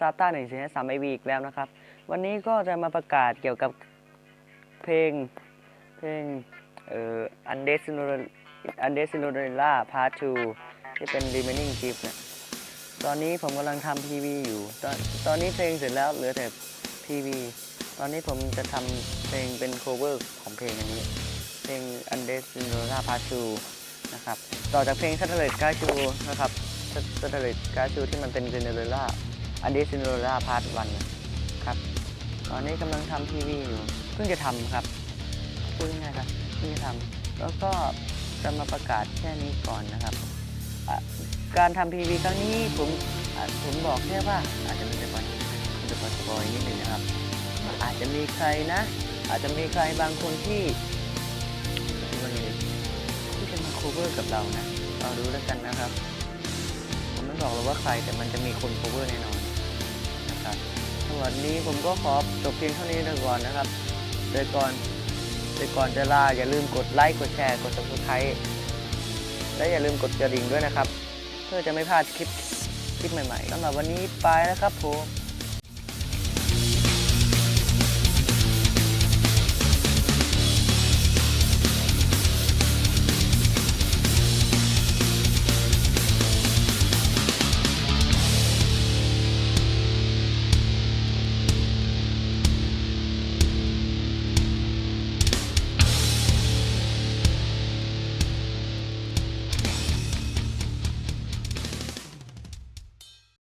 ซาต้าหนึ่งสี่สามไอวีอีกแล้วนะครับ วันนี้ก็จะมาประกาศเกี่ยวกับเพลงเพลงเอ่อ Undesirable Undesirable Part 2ที่เป็น Remaining Gift เนี่ยตอนนี้ผมกำลังทำ PV อยู่ ตอนตอนนี้เพลงเสร็จแล้วเหลือแต่ PV ตอนนี้ผมจะทำเพลงเป็น cover ของเพลงอันนี้ เพลง Undesirable Part 2นะครับ ต่อจากเพลง Satellite กาชูนะครับ Satellite กาชูที่มันเป็น Cinderella Undesirable Part 1ครับ ตอนนี้กำลังทำ PV อยู่ เพิ่งจะทำครับ พูดง่ายๆครับ เพิ่งจะทำแล้วก็จะมาประกาศแค่นี้ก่อนนะครับ การทำ PV ครั้งนี้ผมผมบอกแค่ว่าอาจจะมีแต่ก่อนจะก่อนสปอยนิดนึงนะครับ อาจจะมีใครนะ อาจจะมีใครบางคนที่ว่าไงดีที่จะมา cover กับเรานะเราดูแล้วกันนะครับ ผมไม่บอกหรอกว่าใครแต่มันจะมีคน cover แน่นอน ครับสวัสดีผมก็ขอจบเพียงเท่านี้ก่อนนะครับ โดยก่อนโดยก่อนจะลาอย่าลืมกดไลค์กดแชร์กด subscribe และอย่าลืมกดกระดิ่งด้วยนะครับ เพื่อจะไม่พลาดคลิปคลิปใหม่ๆสำหรับวันนี้ไปแล้วครับผม